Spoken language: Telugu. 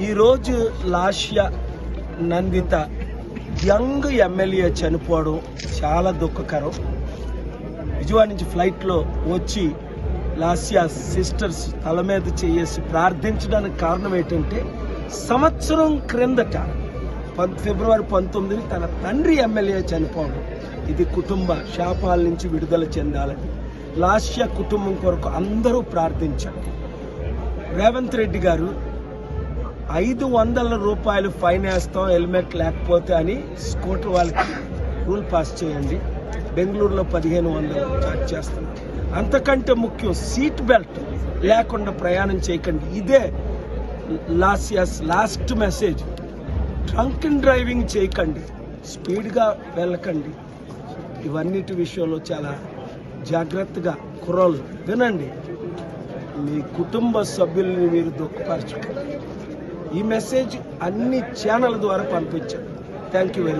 ఈరోజు లాష్య నందిత యంగ్ ఎమ్మెల్యే చనిపోవడం చాలా దుఃఖకరం. విజయవాడ నుంచి ఫ్లైట్లో వచ్చి లాస్యా సిస్టర్స్ తల మీద చేసి ప్రార్థించడానికి కారణం ఏంటంటే సంవత్సరం క్రిందట పం- ఫిబ్రవరి పంతొమ్మిదిని తన తండ్రి ఎమ్మెల్యే చనిపోవడం. ఇది కుటుంబ శాపాల నుంచి విడుదల చెందాలని లాస్య కుటుంబం కొరకు అందరూ ప్రార్థించారు రేవంత్ రెడ్డి గారు ఐదు వందల రూపాయలు ఫైన్ వేస్తాం హెల్మెట్ లేకపోతే అని స్కూటర్ వాళ్ళకి రూల్ పాస్ చేయండి. బెంగళూరులో పదిహేను వందలు చార్జ్ చేస్తున్నాం అంతకంటే ముఖ్యం సీట్ బెల్ట్ లేకుండా ప్రయాణం చేయకండి. ఇదే last లాస్యస్ last message. Drunk and driving చేయకండి. స్పీడ్గా వెళ్ళకండి. ఇవన్నిటి విషయంలో చాలా జాగ్రత్తగా కుర్రోళ్ళు వినండి. మీ కుటుంబ సభ్యుల్ని మీరు దుఃఖపరచుకోండి. ఈ మెసేజ్ అన్ని ఛానల్ ద్వారా పంపించండి థ్యాంక్ యూ వెరీ మచ్